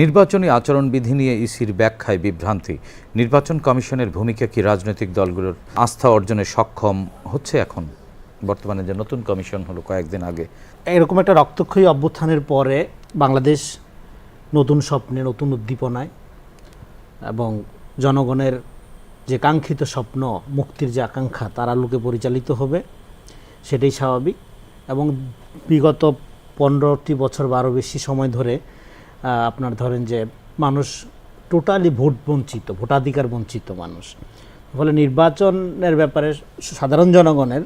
নির্বাচনী আচরণবিধি নিয়ে ইসির ব্যাখ্যায় বিভ্রান্তি। নির্বাচন কমিশনের ভূমিকা কি রাজনৈতিক দলগুলোর আস্থা অর্জনে সক্ষম হচ্ছে এখন? বর্তমানে যে নতুন কমিশন হলো কয়েকদিন আগে। এরকম একটা রক্তক্ষয়ী অভ্যুত্থানের পরে বাংলাদেশ নতুন স্বপ্নে, নতুন উদ্দীপনায় এবং জনগণের যে কাঙ্ক্ষিত স্বপ্ন, মুক্তির যে আকাঙ্ক্ষা, তার আলোকে পরিচালিত হবে, সেটাই স্বাভাবিক এবং বিগত পনেরোটি বছর বারো বেশি সময় ধরে আপনার ধরেন যে মানুষ টোটালি ভোট বঞ্চিত, ভোটাধিকার বঞ্চিত মানুষ। ফলে নির্বাচনের ব্যাপারে সাধারণ জনগণের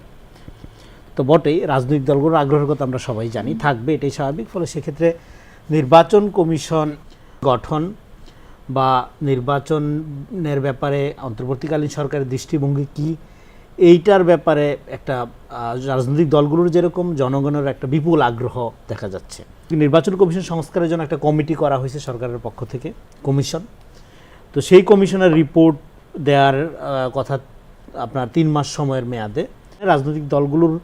তো বটেই, রাজনৈতিক দলগুলোর আগ্রহের কথা আমরা সবাই জানি, থাকবে এটাই স্বাভাবিক। ফলে সেক্ষেত্রে নির্বাচন কমিশন গঠন বা নির্বাচনের ব্যাপারে অন্তর্বর্তীকালীন সরকারের দৃষ্টিভঙ্গি কি এইটার ব্যাপারে একটা রাজনৈতিক দলগুলোর যেরকম জনগণের একটা বিপুল আগ্রহ দেখা যাচ্ছে। নির্বাচন কমিশন সংস্কারের জন্য একটা কমিটি করা হয়েছে সরকারের পক্ষ থেকে, কমিশন। তো সেই কমিশনের রিপোর্ট দেওয়ার কথা আপনার তিন মাস সময়ের মেয়াদে। রাজনৈতিক দলগুলোর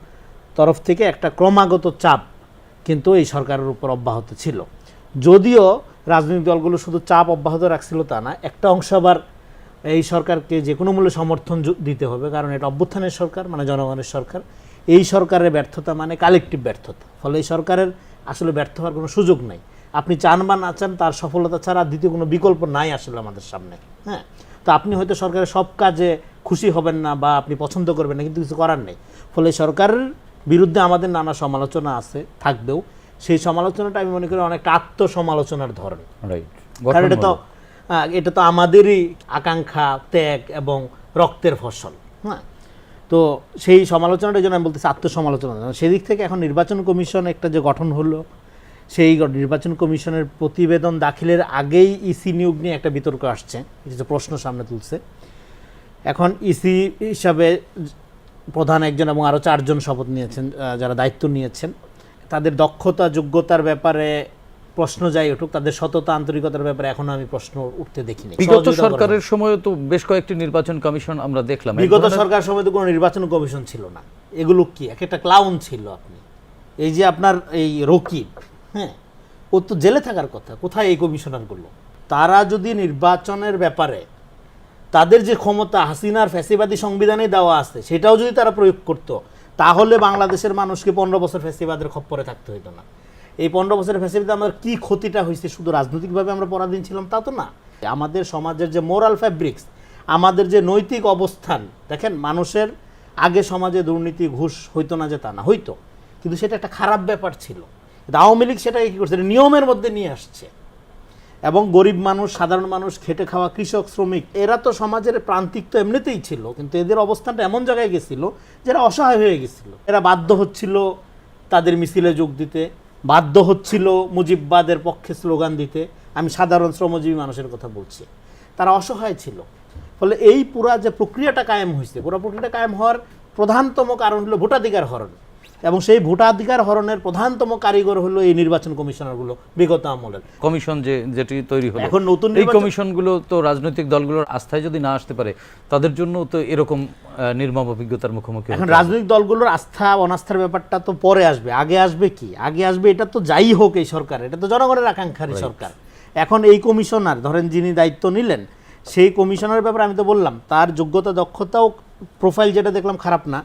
তরফ থেকে একটা ক্রমাগত চাপ কিন্তু এই সরকারের উপর অব্যাহত ছিল। যদিও রাজনৈতিক দলগুলো শুধু চাপ অব্যাহত রাখছিল তা না, একটা অংশ আবার এই সরকারকে যে কোনো মূল্যে সমর্থন দিতে হবে কারণ এটা অভ্যুত্থানের সরকার মানে জনগণের সরকার। এই সরকারের ব্যর্থতা মানে কালেকটিভ ব্যর্থতা ফলে এই সরকারের আসলে ব্যর্থ হওয়ার কোনো সুযোগ নাই। আপনি চান বা না চান তার সফলতা ছাড়া দ্বিতীয় কোনো বিকল্প নাই আসলে আমাদের সামনে হ্যাঁ? তো আপনি হয়তো সরকারের সব কাজে খুশি হবেন না বা আপনি পছন্দ করবেন না কিন্তু কিছু করার নেই। ফলে সরকারের বিরুদ্ধে আমাদের নানা সমালোচনা আছে থাকবেও। সেই সমালোচনাটা আমি মনে করি অনেকটা আত্মসমালোচনার ধরন। রাইট কারণ এটা তো এটা তো আমাদেরই আকাঙ্ক্ষা, ত্যাগ এবং রক্তের ফসল হ্যাঁ? তো সেই সমালোচনাটার জন্য আমি বলতেছি আত্মসমালোচনা। সেদিক থেকে এখন নির্বাচন কমিশন একটা যে গঠন হলো, সেই নির্বাচন কমিশনের প্রতিবেদন দাখিলের আগেই ইসি নিয়োগ নিয়ে একটা বিতর্ক আসছে। কিছু প্রশ্ন সামনে তুলছে। এখন ইসি হিসাবে প্রধান একজন এবং আরও চারজন শপথ নিয়েছেন যারা দায়িত্ব নিয়েছেন। তাদের দক্ষতা, যোগ্যতার ব্যাপারে প্রশ্ন যাই উঠুক তাদের সততা আন্তরিকতার ব্যাপারে এখনও আমি প্রশ্ন উঠতে দেখিনি। বিগত সরকারের সময় তো বেশ কয়েকটি নির্বাচন কমিশন আমরা দেখলাম। বিগত সরকার সময় তো কোনো নির্বাচন কমিশন ছিল না। এগুলো কি? এক একটা ক্লাউন ছিল আপনি। এই যে আপনার এই রকিব হ্যাঁ ও তো জেলে থাকার কথা কোথায় এই কমিশনারগুলো তারা যদি নির্বাচনের ব্যাপারে তাদের যে ক্ষমতা হাসিনার ফ্যাসিবাদী সংবিধানে দেওয়া আছে সেটাও যদি তারা প্রয়োগ করত তাহলে বাংলাদেশের মানুষকে পনেরো বছর ফ্যাসিবাদের খপ্পরে থাকতে হইতো না। এই পনেরো বছরের ফ্যাসিবাদে আমাদের কি ক্ষতিটা হয়েছে? শুধু রাজনৈতিকভাবে আমরা পরাধীন ছিলাম, তা তো না। আমাদের সমাজের যে মোরাল ফ্যাব্রিক্স আমাদের যে নৈতিক অবস্থান, দেখেন, মানুষের আগে সমাজে দুর্নীতি, ঘুষ হইতো না যে তা না, হইতো। কিন্তু সেটা একটা খারাপ ব্যাপার ছিল। আওয়ামী লীগ সেটাকে কী করছে? নিয়মের মধ্যে নিয়ে আসছে। এবং গরিব মানুষ, সাধারণ মানুষ, খেটে খাওয়া কৃষক, শ্রমিক, এরা তো সমাজের প্রান্তিক তো এমনিতেই ছিল, কিন্তু এদের অবস্থানটা এমন জায়গায় গেছিল যারা অসহায় হয়ে গেছিল। এরা বাধ্য হচ্ছিল তাদের মিছিলে যোগ দিতে। বাধ্য হচ্ছিল মুজিববাদের পক্ষে স্লোগান দিতে। আমি সাধারণ শ্রমজীবী মানুষের কথা বলছি। তারা অসহায় ছিল। ফলে এই পুরা যে প্রক্রিয়াটা কায়েম হয়েছে, পুরা প্রক্রিয়াটা কায়েম হওয়ার প্রধানতম কারণ হলো ভোটাধিকার হরণ। এবং সেই ভোটাধিকার হরণের প্রধানতম কারিগর হলো এই নির্বাচন কমিশনারগুলো বিগত আমলের। কমিশন যে যেটি তৈরি হলো। এখন নতুন এই কমিশনগুলো তো রাজনৈতিক দলগুলোর আস্থায় যদি না আসতে পারে তাদের জন্য তো এরকম নির্মম অভিজ্ঞতার মুখোমুখি এখন রাজনৈতিক দলগুলোর আস্থা অনাস্থার ব্যাপারটা তো পরে আসবে। আগে আসবে কি? আগে আসবে এটা তো যাই হোক এই সরকার এটা তো জনগণের আকাঙ্ক্ষারই সরকার। এখন এই কমিশনার ধরেন যিনি দায়িত্ব নিলেন সেই কমিশনারের ব্যাপারে আমি তো বললাম তার যোগ্যতা দক্ষতাও প্রোফাইল যেটা দেখলাম খারাপ না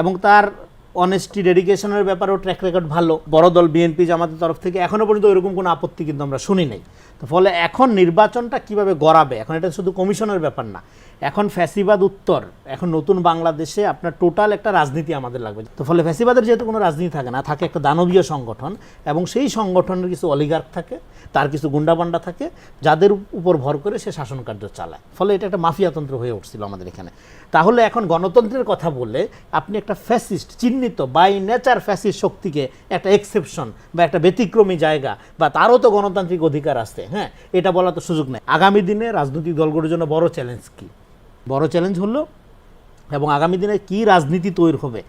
এবং তার অনেস্টি ডেডিকেশনের ব্যাপারেও ট্র্যাক রেকর্ড ভালো। বড় দল বিএনপি জামাতের তরফ থেকে এখনও পর্যন্ত এরকম কোনো আপত্তি কিন্তু আমরা শুনি নাই। তো ফলে এখন নির্বাচনটা কীভাবে গড়াবে? এখন এটা শুধু কমিশনের ব্যাপার না। এখন ফ্যাসিবাদ উত্তর। এখন নতুন বাংলাদেশে আপনার টোটাল একটা রাজনীতি আমাদের লাগবে। তো ফলে ফ্যাসিবাদের যেহেতু কোনো রাজনীতি থাকে না, থাকে একটা দানবীয় সংগঠন এবং সেই সংগঠনের কিছু অলিগার্ক থাকে, তার কিছু গুন্ডাপান্ডা থাকে, যাদের উপর ভর করে সে শাসন কার্য চালায়। ফলে এটা একটা মাফিয়াতন্ত্র হয়ে উঠছিল আমাদের এখানে। তাহলে এখন গণতন্ত্রের কথা বলে আপনি একটা ফ্যাসিস্ট, চিহ্নিত বাই নেচার ফ্যাসিস্ট শক্তিকে একটা এক্সেপশন বা একটা ব্যতিক্রমী জায়গা বা তারও তো গণতান্ত্রিক অধিকার আছে হ্যাঁ? এটা বলা তো সুযোগ নেই। আগামী দিনে রাজনৈতিক দলগুলোর জন্য বড় চ্যালেঞ্জ কি? বড় চ্যালেঞ্জ হলো এবং আগামী দিনে কি রাজনীতি তৈরি হবে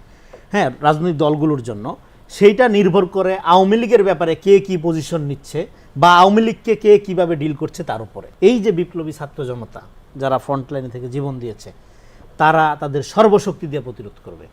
হ্যাঁ রাজনৈতিক দলগুলোর জন্য, সেইটা নির্ভর করে আওয়ামী লীগের ব্যাপারে কে কি পজিশন নিচ্ছে বা আওয়ামী লীগকে কে কীভাবে ডিল করছে তার উপরে। এই যে বিপ্লবী ছাত্র জনতা যারা ফ্রন্টলাইনে থেকে জীবন দিয়েছে, তারা তাদের সর্বশক্তি দিয়ে প্রতিরোধ করবে।